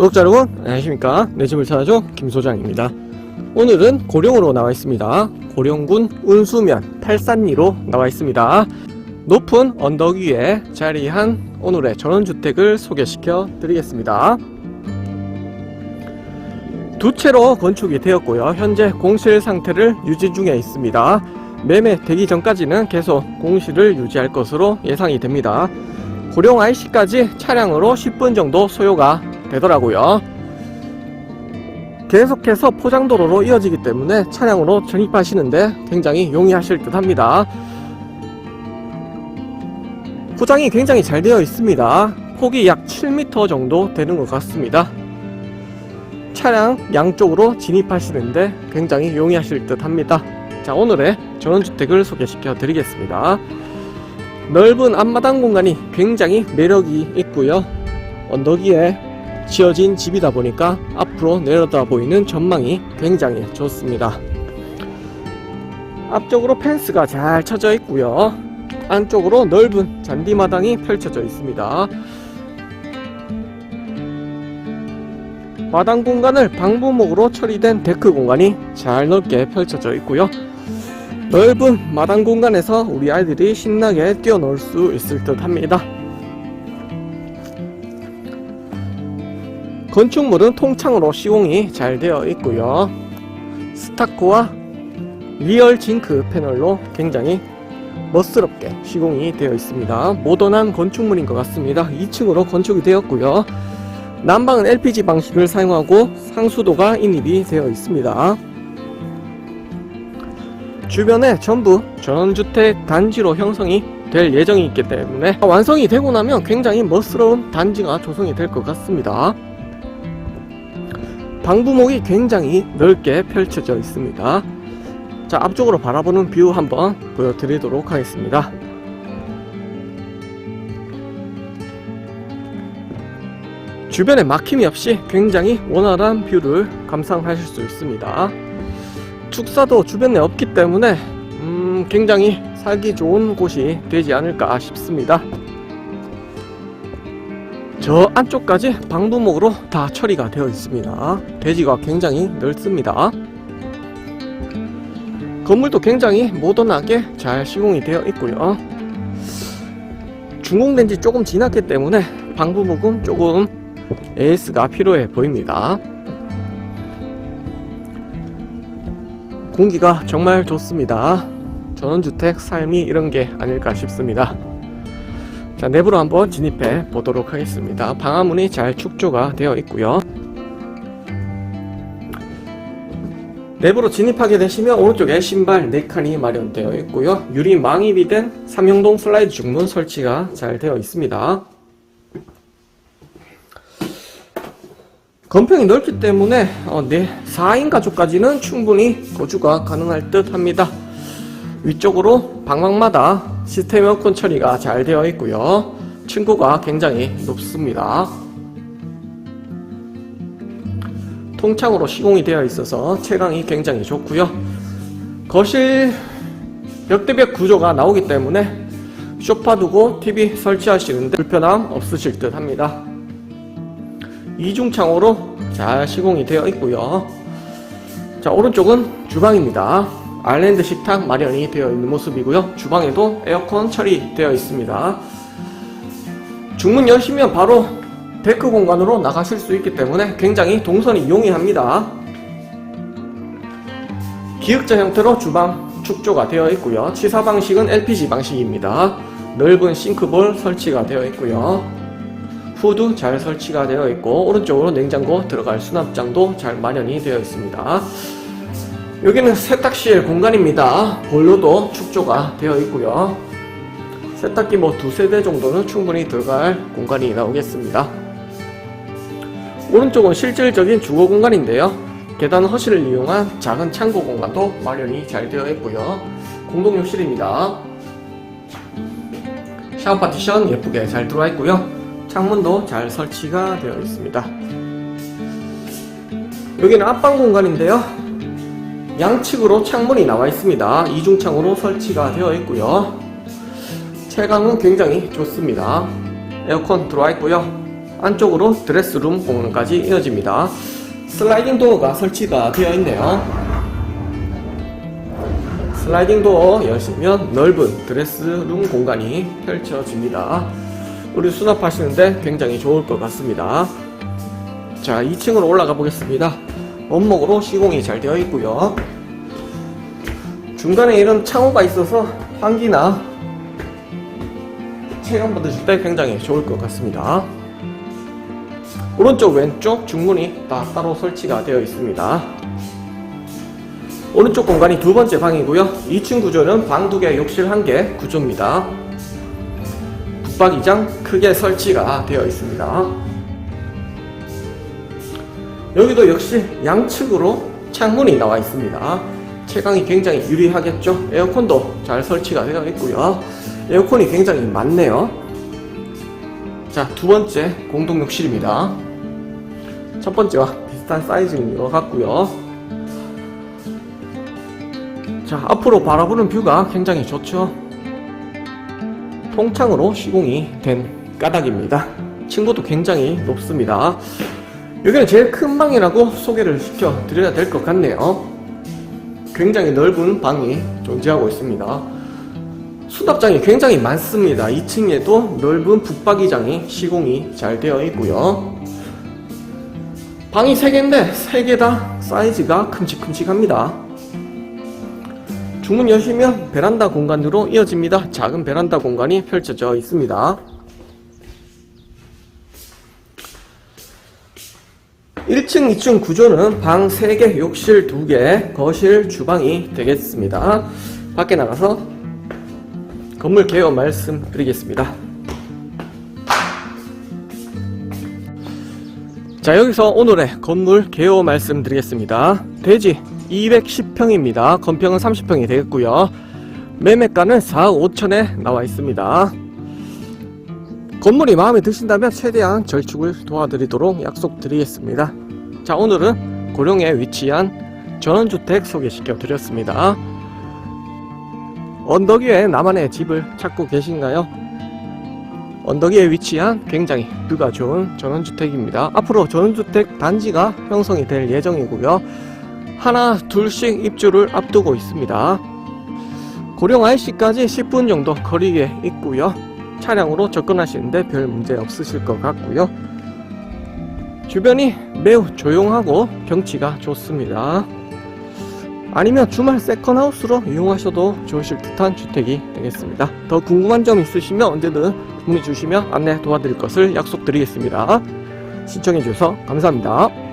구독자 여러분 안녕하십니까. 내 집을 찾아줘 김소장입니다. 오늘은 고령으로 나와 있습니다. 고령군 운수면 팔산리로 나와 있습니다. 높은 언덕 위에 자리한 오늘의 전원주택을 소개시켜 드리겠습니다. 두 채로 건축이 되었고요. 현재 공실 상태를 유지 중에 있습니다. 매매 되기 전까지는 계속 공실을 유지할 것으로 예상이 됩니다. 고령 IC까지 차량으로 10분 정도 소요가 되더라고요. 계속해서 포장도로로 이어지기 때문에 차량으로 진입하시는데 굉장히 용이하실 듯 합니다. 포장이 굉장히 잘 되어 있습니다. 폭이 약 7m 정도 되는 것 같습니다. 차량 양쪽으로 진입하시는데 굉장히 용이하실 듯 합니다. 자, 오늘의 전원주택을 소개시켜 드리겠습니다. 넓은 앞마당 공간이 굉장히 매력이 있고요. 언덕 위에 지어진 집이다 보니까 앞으로 내려다 보이는 전망이 굉장히 좋습니다. 앞쪽으로 펜스가 잘 쳐져 있고요. 안쪽으로 넓은 잔디마당이 펼쳐져 있습니다. 마당 공간을 방부목으로 처리된 데크 공간이 잘 넓게 펼쳐져 있고요. 넓은 마당 공간에서 우리 아이들이 신나게 뛰어놀 수 있을 듯 합니다. 건축물은 통창으로 시공이 잘 되어 있고요. 스타코와 리얼 징크 패널로 굉장히 멋스럽게 시공이 되어 있습니다. 모던한 건축물인 것 같습니다. 2층으로 건축이 되었고요. 난방은 LPG 방식을 사용하고 상수도가 인입이 되어 있습니다. 주변에 전부 전원주택 단지로 형성이 될 예정이 있기 때문에 완성이 되고 나면 굉장히 멋스러운 단지가 조성이 될 것 같습니다. 방부목이 굉장히 넓게 펼쳐져 있습니다. 자, 앞쪽으로 바라보는 뷰 한번 보여드리도록 하겠습니다. 주변에 막힘이 없이 굉장히 원활한 뷰를 감상하실 수 있습니다. 축사도 주변에 없기 때문에 음, 굉장히 살기 좋은 곳이 되지 않을까 싶습니다. 저 안쪽까지 방부목으로 다 처리가 되어 있습니다. 대지가 굉장히 넓습니다. 건물도 굉장히 모던하게 잘 시공이 되어 있고요. 준공된 지 조금 지났기 때문에 방부목은 조금 AS가 필요해 보입니다. 공기가 정말 좋습니다. 전원주택 삶이 이런 게 아닐까 싶습니다. 자, 내부로 한번 진입해 보도록 하겠습니다. 방화문이 잘 축조가 되어 있고요. 내부로 진입하게 되시면 오른쪽에 신발 4칸이 마련되어 있고요. 유리 망입이 된 삼용동 슬라이드 중문 설치가 잘 되어 있습니다. 건평이 넓기 때문에 어, 네, 4인 가족까지는 충분히 거주가 가능할 듯 합니다. 위쪽으로 방망마다 시스템 에어컨 처리가 잘 되어 있고요. 층고가 굉장히 높습니다. 통창으로 시공이 되어 있어서 채광이 굉장히 좋고요. 거실 벽대벽 구조가 나오기 때문에 소파 두고 TV 설치하시는데 불편함 없으실 듯 합니다. 이중창으로 잘 시공이 되어 있고요. 자, 오른쪽은 주방입니다. 아일랜드 식탁 마련이 되어 있는 모습이고요. 주방에도 에어컨 처리되어 있습니다. 중문 여시면 바로 데크 공간으로 나가실 수 있기 때문에 굉장히 동선이 용이합니다. 기역자 형태로 주방 축조가 되어 있고요. 치사 방식은 LPG 방식입니다. 넓은 싱크볼 설치가 되어 있고요. 후드 잘 설치가 되어 있고 오른쪽으로 냉장고 들어갈 수납장도 잘 마련이 되어 있습니다. 여기는 세탁실 공간입니다. 볼로도 축조가 되어 있고요. 세탁기 뭐 두세 대 정도는 충분히 들어갈 공간이 나오겠습니다. 오른쪽은 실질적인 주거 공간인데요. 계단 허실을 이용한 작은 창고 공간도 마련이 잘 되어 있고요. 공동 욕실입니다. 샤워 파티션 예쁘게 잘 들어와 있고요. 창문도 잘 설치가 되어 있습니다. 여기는 앞방 공간인데요. 양측으로 창문이 나와 있습니다. 이중창으로 설치가 되어 있고요. 채광은 굉장히 좋습니다. 에어컨 들어와 있고요. 안쪽으로 드레스룸 공간까지 이어집니다. 슬라이딩 도어가 설치가 되어 있네요. 슬라이딩 도어 여시면 넓은 드레스룸 공간이 펼쳐집니다. 우리 수납하시는데 굉장히 좋을 것 같습니다. 자, 2층으로 올라가 보겠습니다. 원목으로 시공이 잘 되어 있고요. 중간에 이런 창호가 있어서 환기나 체감 받으실 때 굉장히 좋을 것 같습니다. 오른쪽 왼쪽 중문이 다 따로 설치가 되어 있습니다. 오른쪽 공간이 두 번째 방이고요. 2층 구조는 방 두 개, 욕실 한 개 구조입니다. 붙박이장 크게 설치가 되어 있습니다. 여기도 역시 양측으로 창문이 나와 있습니다. 채광이 굉장히 유리하겠죠? 에어컨도 잘 설치가 되어 있고요. 에어컨이 굉장히 많네요. 자, 두 번째 공동 욕실입니다. 첫 번째와 비슷한 사이즈인 것 같고요. 자, 앞으로 바라보는 뷰가 굉장히 좋죠. 통창으로 시공이 된 까닭입니다. 층고도 굉장히 높습니다. 여기는 제일 큰 방이라고 소개를 시켜 드려야 될 것 같네요. 굉장히 넓은 방이 존재하고 있습니다. 수납장이 굉장히 많습니다. 2층에도 넓은 붙박이장이 시공이 잘 되어 있고요. 방이 3개인데 3개 다 사이즈가 큼직큼직합니다. 중문 여시면 베란다 공간으로 이어집니다. 작은 베란다 공간이 펼쳐져 있습니다. 1층, 2층 구조는 방 3개, 욕실 2개, 거실, 주방이 되겠습니다. 밖에 나가서 건물 개요 말씀드리겠습니다. 자, 여기서 오늘의 건물 개요 말씀드리겠습니다. 대지 210평입니다. 건평은 30평이 되겠고요. 매매가는 4억 5천에 나와 있습니다. 건물이 마음에 드신다면 최대한 절축을 도와드리도록 약속드리겠습니다. 자, 오늘은 고령에 위치한 전원주택 소개시켜 드렸습니다. 언덕 위에 나만의 집을 찾고 계신가요? 언덕 위에 위치한 굉장히 뷰가 좋은 전원주택입니다. 앞으로 전원주택 단지가 형성이 될 예정이고요. 하나, 둘씩 입주를 앞두고 있습니다. 고령 IC까지 10분 정도 거리에 있고요. 차량으로 접근하시는데 별 문제 없으실 것 같고요. 주변이 매우 조용하고 경치가 좋습니다. 아니면 주말 세컨하우스로 이용하셔도 좋으실 듯한 주택이 되겠습니다. 더 궁금한 점 있으시면 언제든 문의 주시면 안내 도와드릴 것을 약속드리겠습니다. 시청해 주셔서 감사합니다.